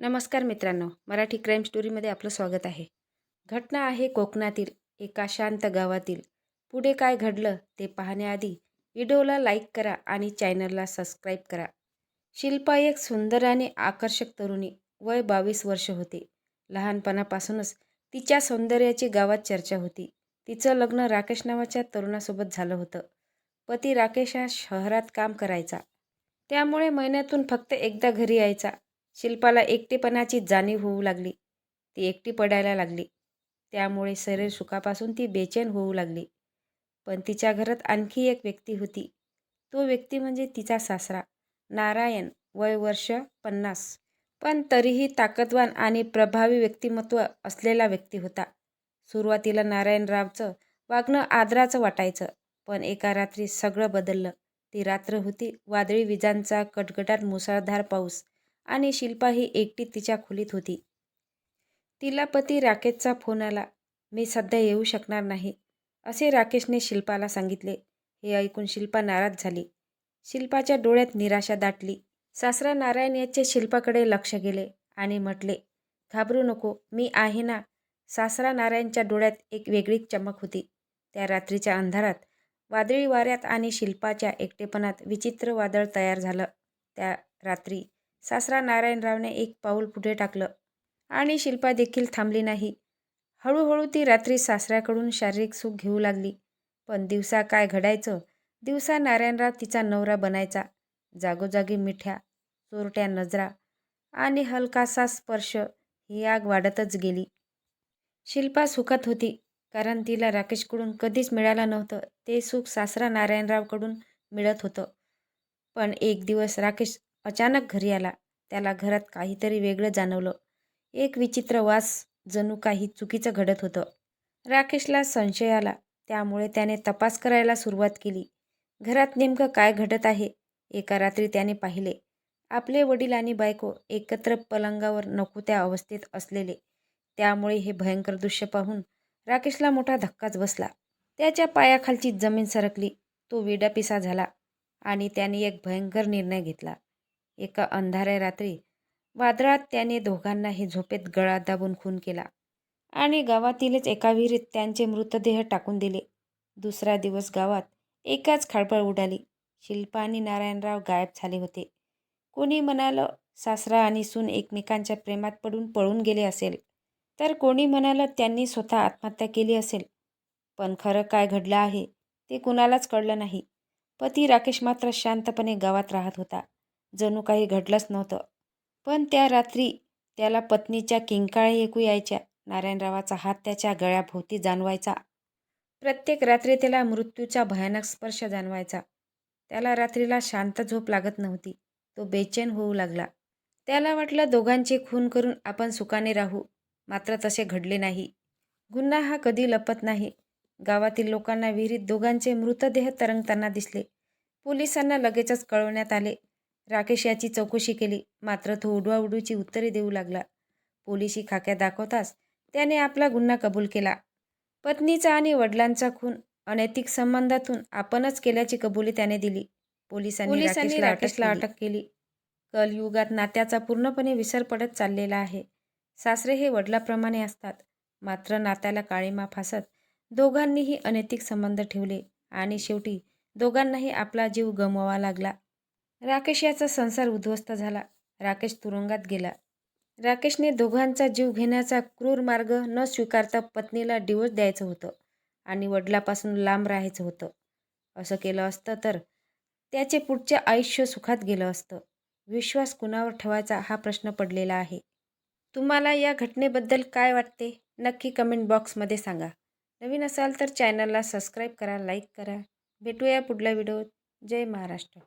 नमस्कार मित्रांनो मराठी क्राईम स्टोरीमध्ये आपलं स्वागत आहे. घटना आहे कोकणातील एका शांत गावातील. पुढे काय घडलं ते पाहण्याआधी व्हिडिओला लाईक करा आणि चॅनलला सबस्क्राईब करा. शिल्पा एक सुंदर आणि आकर्षक तरुणी वय बावीस वर्ष होते. लहानपणापासूनच तिच्या सौंदर्याची गावात चर्चा होती. तिचं लग्न राकेश नावाच्या तरुणासोबत झालं होतं. पती राकेश हा शहरात काम करायचा. त्यामुळे महिन्यातून फक्त एकदा घरी यायचा. शिल्पाला एकटेपणाची जाणीव होऊ लागली. ती एकटी पडायला लागली. त्यामुळे शरीर सुखापासून ती बेचैन होऊ लागली. पण तिच्या घरात आणखी एक व्यक्ती होती. तो व्यक्ती म्हणजे तिचा सासरा. नारायण वय वर्ष पन्नास. पण तरीही ताकदवान आणि प्रभावी व्यक्तिमत्व असलेला व्यक्ती होता. सुरुवातीला नारायणरावचं वागणं आदराचं वाटायचं पण एका रात्री सगळं बदललं. ती रात्र होती वादळी विजांचा कटगटात मुसळधार पाऊस. आणि शिल्पा ही एकटी तिच्या खोलीत होती. तिला पती राकेशचा फोन आला. मी सध्या येऊ शकणार नाही असे राकेशने शिल्पाला सांगितले. हे ऐकून शिल्पा नाराज झाली. शिल्पाच्या डोळ्यात निराशा दाटली. सासरा नारायण याचे शिल्पाकडे लक्ष गेले आणि म्हटले घाबरू नको मी आहे ना. सासरा नारायणच्या डोळ्यात एक वेगळी चमक होती. त्या रात्रीच्या अंधारात वादळी वाऱ्यात आणि शिल्पाच्या एकटेपणात विचित्र वादळ तयार झालं. त्या रात्री सासरा नारायणरावने एक पाऊल पुढे टाकलं आणि शिल्पा देखील थांबली नाही. हळूहळू ती रात्री सासऱ्याकडून शारीरिक सुख घेऊ लागली. पण दिवसा काय घडायचं? दिवसा नारायणराव तिचा नवरा बनायचा. जागोजागी मिठ्या चोरट्या नजरा आणि हलकासा स्पर्श ही आग वाढतच गेली. शिल्पा सुखात होती कारण तिला राकेशकडून कधीच मिळालं नव्हतं. ते सुख सासरा नारायणरावकडून मिळत होतं. पण एक दिवस राकेश अचानक घरी आला. त्याला घरात काहीतरी वेगळं जाणवलं. एक विचित्र वास जणू काही चुकीचं घडत होतं. राकेशला संशय आला. त्यामुळे त्याने तपास करायला सुरुवात केली. घरात नेमकं काय घडत आहे? एका रात्री त्याने पाहिले. आपले वडील आणि बायको एकत्र पलंगावर नको त्या अवस्थेत असलेले. त्यामुळे हे भयंकर दृश्य पाहून राकेशला मोठा धक्काच बसला. त्याच्या पायाखालची जमीन सरकली. तो विडापिसा झाला आणि त्याने एक भयंकर निर्णय घेतला. एका अंधाऱ्या रात्री वादळात त्याने दोघांनाही झोपेत गळा दाबून खून केला आणि गावातीलच एका विहिरीत त्यांचे मृतदेह टाकून दिले. दुसरा दिवस गावात एकाच खळबळ उडाली. शिल्पा आणि नारायणराव गायब झाले होते. कोणी म्हणालं सासरा आणि सून एकमेकांच्या प्रेमात पडून पळून गेले असेल. तर कोणी म्हणालं त्यांनी स्वतः आत्महत्या केली असेल. पण खरं काय घडलं आहे ते कुणालाच कळलं नाही. पती राकेश मात्र शांतपणे गावात राहत होता. जणू काही घडलंच नव्हतं. पण त्या रात्री त्याला पत्नीच्या किंकाळी ऐकू यायच्या. नारायणरावाचा हात त्याच्या गळ्याभोवती जाणवायचा. प्रत्येक रात्री त्याला मृत्यूचा भयानक स्पर्श जाणवायचा. त्याला रात्रीला शांत झोप लागत नव्हती. तो बेचैन होऊ लागला. त्याला वाटलं दोघांचे खून करून आपण सुखाने राहू. मात्र तसे घडले नाही. गुन्हा हा कधी लपत नाही. गावातील लोकांना विहिरीत दोघांचे मृतदेह तरंगताना दिसले. पोलिसांना लगेचच कळवण्यात आले. राकेश याची चौकशी केली. मात्र तो उडवाउडूची उत्तरे देऊ लागला. पोलिसी खाक्या दाखवताच त्याने आपला गुन्हा कबूल केला. पत्नीचा आणि वडिलांचा खून अनैतिक संबंधातून आपणच केल्याची कबुली त्याने दिली. पोलिसांनी राकेशला अटक केली. कलयुगात नात्याचा पूर्णपणे विसर पडत चाललेला आहे. सासरे हे वडिलाप्रमाणे असतात. मात्र नात्याला काळीमा फासत दोघांनीही अनैतिक संबंध ठेवले आणि शेवटी दोघांनाही आपला जीव गमवावा लागला. राकेश याचा संसार उद्ध्वस्त झाला. राकेश तुरुंगात गेला. राकेशने दोघांचा जीव घेण्याचा क्रूर मार्ग न स्वीकारता पत्नीला डिवोर्स द्यायचं होतं आणि वडिलापासून लांब राहायचं होतं. असं केलं असतं तर त्याचे पुढचे आयुष्य सुखात गेलं असतं. विश्वास कुणावर ठेवायचा हा प्रश्न पडलेला आहे. तुम्हाला या घटनेबद्दल काय वाटते? नक्की कमेंट बॉक्समध्ये सांगा. नवीन असाल तर चॅनलला सबस्क्राईब करा लाईक करा. भेटूया पुढल्या व्हिडिओत जय महाराष्ट्र.